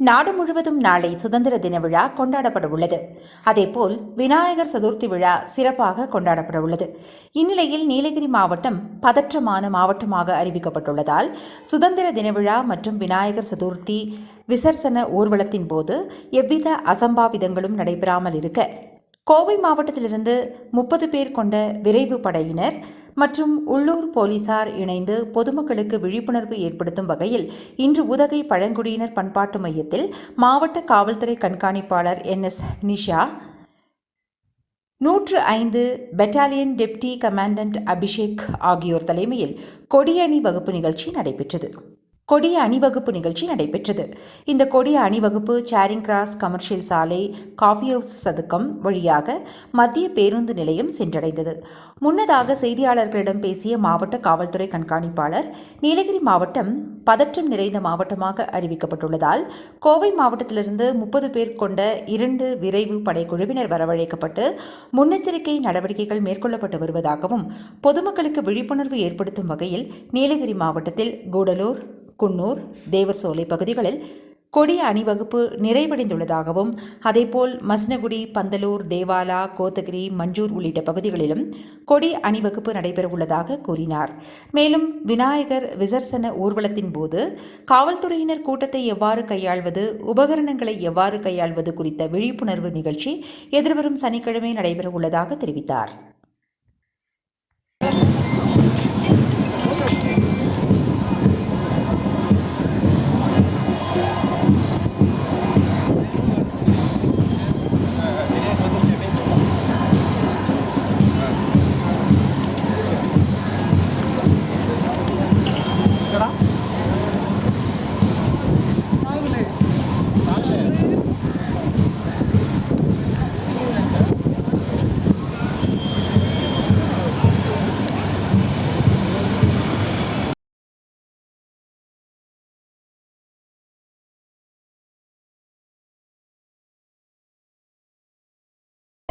நாடு முழுவதும் நாளை சுதந்திர தின விழா கொண்டாடப்பட உள்ளது. அதேபோல் விநாயகர் சதுர்த்தி விழா சிறப்பாக கொண்டாடப்பட உள்ளது இந்நிலையில் நீலகிரி மாவட்டம் பதற்றமான மாவட்டமாக அறிவிக்கப்பட்டுள்ளதால் சுதந்திர தின விழா மற்றும் விநாயகர் சதுர்த்தி விசர்சன ஊர்வலத்தின் போது எவ்வித அசம்பாவிதங்களும் நடைபெறாமல் இருக்க கோவை மாவட்டத்திலிருந்து முப்பது பேர் கொண்ட விரைவு படையினர் மற்றும் உள்ளூர் போலீசார் இணைந்து பொதுமக்களுக்கு விழிப்புணர்வு ஏற்படுத்தும் வகையில் இன்று உதகை பழங்குடியினர் பண்பாட்டு மையத்தில் மாவட்ட காவல்துறை கண்காணிப்பாளர் என் எஸ் நிஷா நூற்று ஐந்து பெட்டாலியன் டெப்டி கமாண்டன்ட் அபிஷேக் ஆகியோர் தலைமையில் கொடியணி வகுப்பு நிகழ்ச்சி நடைபெற்றது. கொடிய அணிவகுப்பு நிகழ்ச்சி நடைபெற்றது. இந்த கொடிய அணிவகுப்பு சேரிங் கிராஸ் கமர்ஷியல் சாலை காஃபி ஹவுஸ் சதுக்கம் வழியாக மத்திய பேருந்து நிலையம் சென்றடைந்தது. முன்னதாக செய்தியாளர்களிடம் பேசிய மாவட்ட காவல்துறை கண்காணிப்பாளர் நீலகிரி மாவட்டம் பதற்றம் நிறைந்த மாவட்டமாக அறிவிக்கப்பட்டுள்ளதால் கோவை மாவட்டத்திலிருந்து முப்பது பேர் கொண்ட இரண்டு விரைவு படைக்குழுவினர் வரவழைக்கப்பட்டு முன்னெச்சரிக்கை நடவடிக்கைகள் மேற்கொள்ளப்பட்டு வருவதாகவும் பொதுமக்களுக்கு விழிப்புணர்வு ஏற்படுத்தும் வகையில் நீலகிரி மாவட்டத்தில் கூடலூர் குன்னூர் தேவசோலை பகுதிகளில் கொடிய அணிவகுப்பு நிறைவடைந்துள்ளதாகவும் அதேபோல் மஸ்னகுடி பந்தலூர் தேவாலா கோத்தகிரி மஞ்சூர் உள்ளிட்ட பகுதிகளிலும் கொடி அணிவகுப்பு நடைபெறவுள்ளதாக கூறினார். மேலும் விநாயகர் விசர்சன ஊர்வலத்தின் போது காவல்துறையினர் கூட்டத்தை எவ்வாறு கையாள்வது உபகரணங்களை எவ்வாறு கையாள்வது குறித்த விழிப்புணர்வு நிகழ்ச்சி எதிர்வரும் சனிக்கிழமை நடைபெறவுள்ளதாக தெரிவித்தார்.